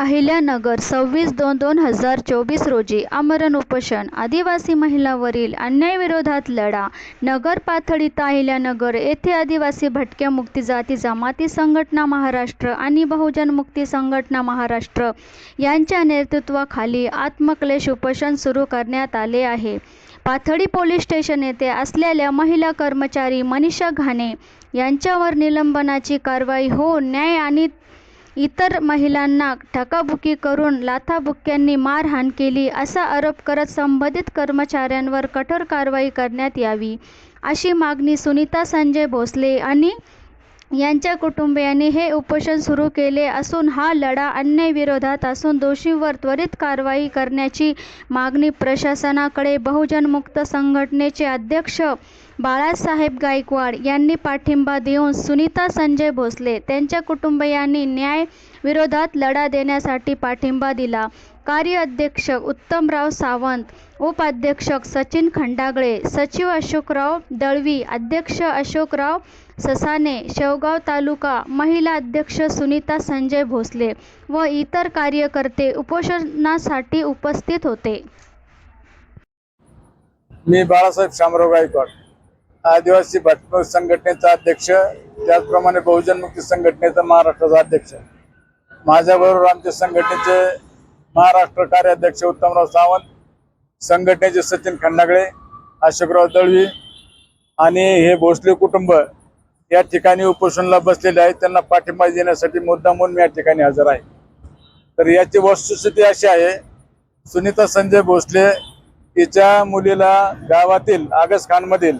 अहिल्यानगर सव्वीस दोन दोन हजार चोवीस रोजी आमरण उपोषण. आदिवासी महिलांवरील अन्यायाविरोधात लढा. नगर पाथर्डी अहिल्यानगर येथे आदिवासी भटक्या मुक्ती जाती जमाती संघटना महाराष्ट्र आणि बहुजन मुक्ती संघटना महाराष्ट्र यांच्या नेतृत्वाखाली आत्मक्लेश उपोषण सुरू करण्यात आले आहे. पाथडी पोलीस स्टेशन येथे असलेल्या महिला कर्मचारी मनीषा घाणे यांच्यावर निलंबनाची कारवाई होऊन न्याय आणि इतर महिलांना धक्काबुक्की करून लाथाबुक्क्यांनी मारहाण केली असा आरोप करत संबंधित कर्मचाऱ्यांवर कठोर कारवाई करण्यात यावी अशी मागणी सुनीता संजय भोसले आणि यांच्या कुटुंबियांनी हे उपोषण सुरू केले असून हा लढा अन्यायाविरोधात असून दोषींवर त्वरित कारवाई करण्याची मागणी प्रशासनाकडे बहुजन मुक्त संघटनेचे अध्यक्ष बाळासाहेब गायकवाड यांनी पाठिंबा देऊन सुनीता संजय भोसले त्यांच्या कुटुंबियांनी न्याय विरोधात लढा देण्यासाठी पाठिंबा दिला. कार्याध्यक्ष उत्तमराव सावंत उपाध्यक्षक सचिन खंडागळे सचिव अशोकराव दळवी अध्यक्ष अशोकराव ससाने शेवगाव तालुका महिला अध्यक्ष सुनीता संजय भोसले व इतर कार्यकर्ते उपोषणासाठी उपस्थित होते. मी बाळासाहेब शामराव गायकवाड. आदिवासी भटक संघटनेचा अध्यक्ष त्याचप्रमाणे बहुजन मुक्ती संघटनेचा महाराष्ट्राचा अध्यक्ष. माझ्याबरोबर आमच्या संघटनेचे महाराष्ट्र कार्याध्यक्ष उत्तमराव सावंत संघटनेचे सचिन खंडागळे अशोकराव दळवी आणि हे भोसले कुटुंब या ठिकाणी उपोषणाला बसलेले आहेत. त्यांना पाठिंबा देण्यासाठी मुद्दा म्हणून मी या ठिकाणी हजर आहे. तर याची वस्तुस्थिती अशी आहे सुनीता संजय भोसले हिच्या मुलीला गावातील आगस खानमधील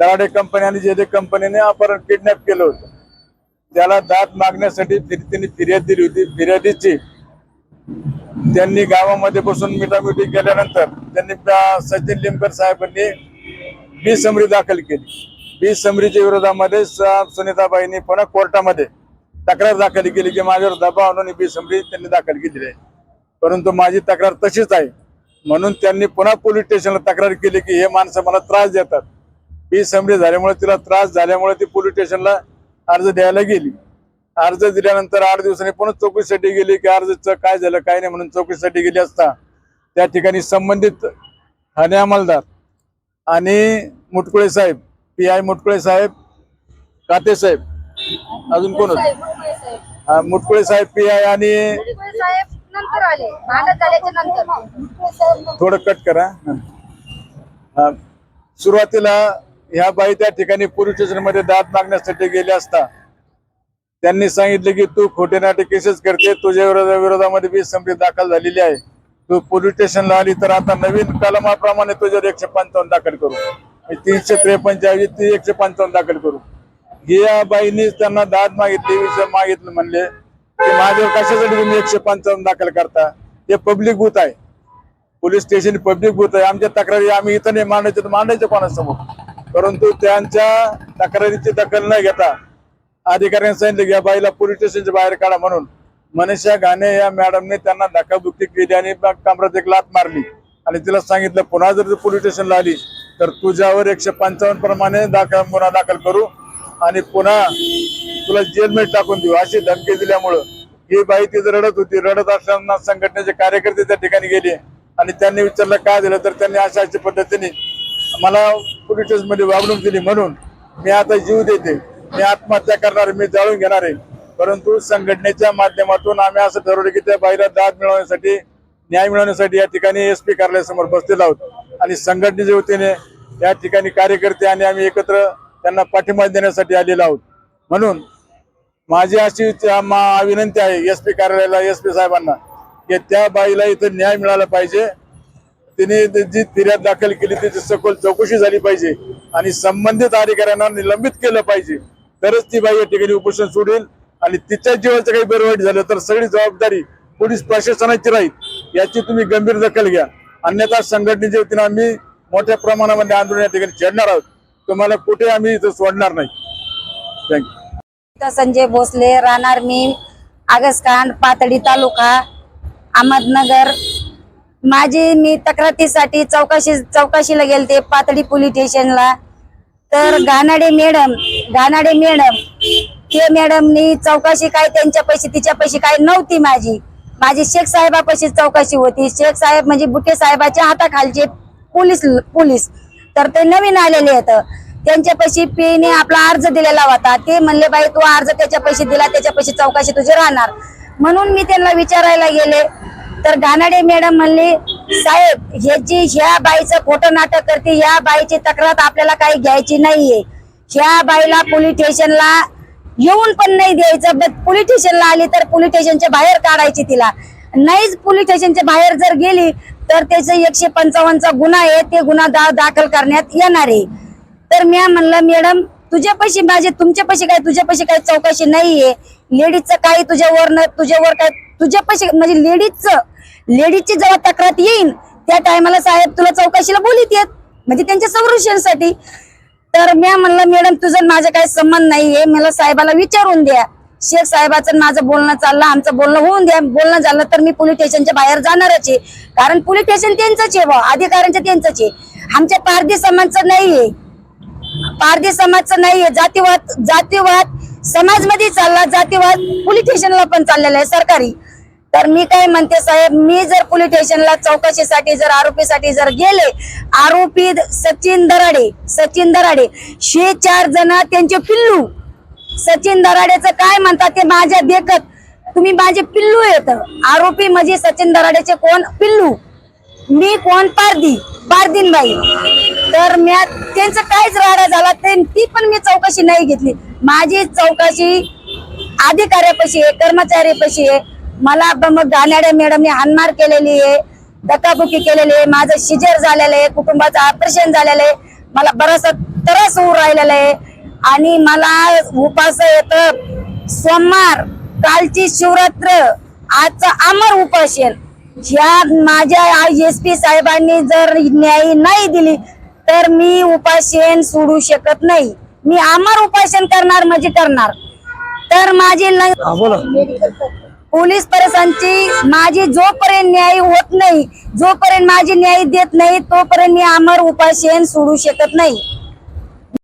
दराडे कंपनी आणि जे कंपनीने अपहरण किडनॅप केलं होतं त्याला दाद मागण्यासाठी फिरतीने त्यांनी फिर्याद दिली होती. फिर्यादीची त्यांनी गावामध्ये बसून मिठामिठी केल्यानंतर त्यांनी सचिन लिमकर साहेबांनी बी समरी दाखल केली. बी समरीच्या विरोधामध्ये सुनीताबाईंनी पुन्हा कोर्टामध्ये तक्रार दाखल केली की माझ्यावर दबाव आणून बी समरी त्यांनी दाखल केली आहे. परंतु माझी तक्रार तशीच आहे. म्हणून त्यांनी पुन्हा पोलीस स्टेशनला तक्रार केली की हे माणसं मला त्रास देतात. बी समरी झाल्यामुळे तिला त्रास झाल्यामुळे ती पोलीस स्टेशनला अर्ज द्यायला गेली. अर्ज दिल्यानंतर आठ दिवसांनी पुन्हा चौकशीसाठी गेली की अर्जचं काय झालं काय नाही म्हणून चौकशीसाठी गेली असता. त्या ठिकाणी संबंधित ठाणे अंमलदार आणि मुटकुळे साहेब पी आय मुटकुळे साहेब काते साहेब अजून कोण होत? मुटकुळे साहेब पी आय आणि थोडं कट करा. सुरुवातीला ह्या बाई त्या ठिकाणी पोलीस स्टेशनमध्ये दाद मागण्यासाठी गेले असता. त्यांनी सांगितले की तू खोटे नाटे केसेस करते तुझ्या विरोधा- विरोधामध्ये वीस संपली दाखल झालेली आहे. तू पोलीस स्टेशनला आली तर आता नवीन कलमाप्रमाणे तुझ्यावर एकशे पंचावन्न दाखल करू. तीनशे त्रेपन्नच्या ऐवजी ती एकशे पंचावन्न दाखल करू. ही या बाईनीच त्यांना दाद मागितली विषय मागितलं म्हणले की माझ्यावर कशासाठी तुम्ही एकशे पंचावन्न दाखल करता? हे पब्लिक बूथ आहे. पोलीस स्टेशन पब्लिक बूथ आहे. आमच्या तक्रारी आम्ही इथं नाही मांडायचे तर मांडायचे कोणासमोर? परंतु त्यांच्या तक्रारीची दखल न घेता अधिकाऱ्यांनी सांगितलं की या बाईला पोलीस स्टेशनच्या बाहेर काढा म्हणून. मनीषा घाणे या मॅडमने त्यांना धक्काबुक्की केली आणि कामरात कमरात एक लात मारली. आणि तिला सांगितलं पुन्हा जर तू पोलीस स्टेशनला आली तर तुझ्यावर एकशे पंचावन्न प्रमाणे दाखल गुन्हा दाखल करू आणि पुन्हा तुला जेलमध्ये टाकून देऊ. अशी धमकी दिल्यामुळं ही बाई तिथं रडत होती रडत असताना संघटनेचे कार्यकर्ते त्या ठिकाणी गेले आणि त्यांनी विचारलं काय दिलं तर त्यांनी अशा अशा पद्धतीने मला पोलीस स्टेशनमध्ये वागणूक दिली म्हणून मी आता जीव देते. मी आत्महत्या करणार मी जाळून घेणार आहे. परंतु संघटनेच्या माध्यमातून आम्ही असं ठरवलं की त्या बाईला दाद मिळवण्यासाठी न्याय मिळवण्यासाठी या ठिकाणी एस पी कार्यालयासमोर बसलेलो आहोत. आणि संघटनेच्या वतीने या ठिकाणी कार्यकर्ते आणि आम्ही एकत्र त्यांना पाठिंबा देण्यासाठी आलेलो आहोत. म्हणून माझी अशी मा- विनंती आहे एस पी कार्यालयाला एस पी साहेबांना की त्या बाईला इथं न्याय मिळाला पाहिजे. तिने जी फिर्याद दाखल केली त्याची सखोल चौकशी झाली पाहिजे आणि संबंधित अधिकाऱ्यांना निलंबित केलं पाहिजे. तरच ती बाई या ठिकाणी उपोषण सोडेल आणि तिच्या जीवाचं काही बरं झालं तर सगळी जबाबदारी पोलीस प्रशासनाची राहील याची तुम्ही गंभीर दखल घ्या. अन्यथा संघटनेच्या वतीनं आम्ही मोठ्या प्रमाणामध्ये आंदोलन या ठिकाणी छेडणार आहोत. तुम्हाला कुठे आम्ही इथं सोडणार नाही. थँक्यू संजय भोसले राहणार मी आगसखान पातळी तालुका अहमदनगर माझी मी तक्रारीसाठी चौकशी चौकशीला गेलते पातळी पोलीस स्टेशनला. तर घानाडे मॅडम घानाडे मॅडम ते मॅडमनी चौकशी काय त्यांच्या पैसे तिच्या पैसे काय नव्हती माझी. माझी शेख साहेबापाशी चौकशी होती. शेख साहेब म्हणजे बुटे साहेबाच्या हाताखालचे पोलीस पोलीस. तर ते नवीन आलेले आहेत. त्यांच्यापाशी पीने आपला अर्ज दिलेला होता. ते म्हणले बाई तू अर्ज त्याच्या पैसे दिला त्याच्या पैसे चौकशी तुझी राहणार. म्हणून मी त्यांना विचारायला गेले. तर गानाडे मॅडम म्हणली साहेब ह्याची ह्या बाईचं खोटं नाटक करते ह्या बाईची तक्रार आपल्याला काही घ्यायची नाहीये. ह्या बाईला पोलीस स्टेशनला येऊन पण नाही द्यायचं. पोलीस स्टेशनला आली तर पोलीस स्टेशनच्या बाहेर काढायची तिला. नाहीच पोलीस स्टेशनच्या बाहेर जर गेली तर त्याचं एकशे पंचावन्नचा गुन्हा आहे. ते गुन्हा दा दाखल करण्यात येणार आहे. तर मी म्हणलं मॅडम तुझ्यापाशी माझे तुमच्यापाशी काय तुझ्यापाशी काही चौकशी नाहीये? लेडीजचं काही तुझ्यावर न तुझ्यावर काय तुझ्या पैसे म्हणजे लेडीजचं लेडीजची जेव्हा तक्रार येईन त्या टायमाला साहेब तुला चौकशीला बोलीत येत. म्हणजे त्यांच्या संरक्षणासाठी. तर मी म्हणलं मॅडम तुझं माझं काही संबंध नाहीये. मला साहेबाला विचारून द्या. शेख साहेबाचं माझं बोलणं चाललं आमचं बोलणं होऊन द्या. बोलणं झालं तर मी पोलीस स्टेशनच्या बाहेर जाणारच आहे. कारण पोलीस स्टेशन त्यांचंच आहे बा अधिकाऱ्यांचं त्यांचंच आहे. आमच्या पारधी समाजचं नाहीये. पारधी समाजचं नाहीये. जातीवाद जातीवाद समाजमध्ये चालला जातीवाद पोलीस स्टेशनला पण चाललेला आहे सरकारी. तर मी काय म्हणते साहेब मी जर पोलीस स्टेशनला चौकशीसाठी जर आरोपीसाठी जर गेले आरोपी सचिन दराडे सचिन दराडे शे चार जण त्यांचे पिल्लू. सचिन दराडेचं काय म्हणतात ते माझ्या देखत. तुम्ही माझे पिल्लू येत आरोपी म्हणजे सचिन दराडेचे कोण? पिल्लू. मी कोण? पारदी पारदीन बाई तर म्या त्यांचं काहीच राडा झाला ते ती पण मी चौकशी नाही घेतली. माझी चौकशी अधिकाऱ्यापाशी आहे कर्मचारीपाशी आहे. मला ब- मग गाण्याड्या मॅडमने हानमार केलेली आहे धक्काबुक्की केलेली आहे माझं शिजर झालेलं आहे कुटुंबाचं ऑपरेशन झालेलं आहे. मला बराचसा त्रास होऊ राहिलेला आहे. आणि मला उपास येत सोमवार कालची शिवरात्र आजचा अमर उपासन ह्या माझ्या एस पी साहेबांनी जर न्याय नाही दिली तर मी उपासन सोडू शकत नाही. मी अमर उपासन करणार म्हणजे करणार. तर माझी पोलीस प्रशासनची माझी जोपर्यंत न्याय होत नाही जोपर्यंत माझी न्याय देत नाही तोपर्यंत मी अमर उपासन सोडू शकत नाही.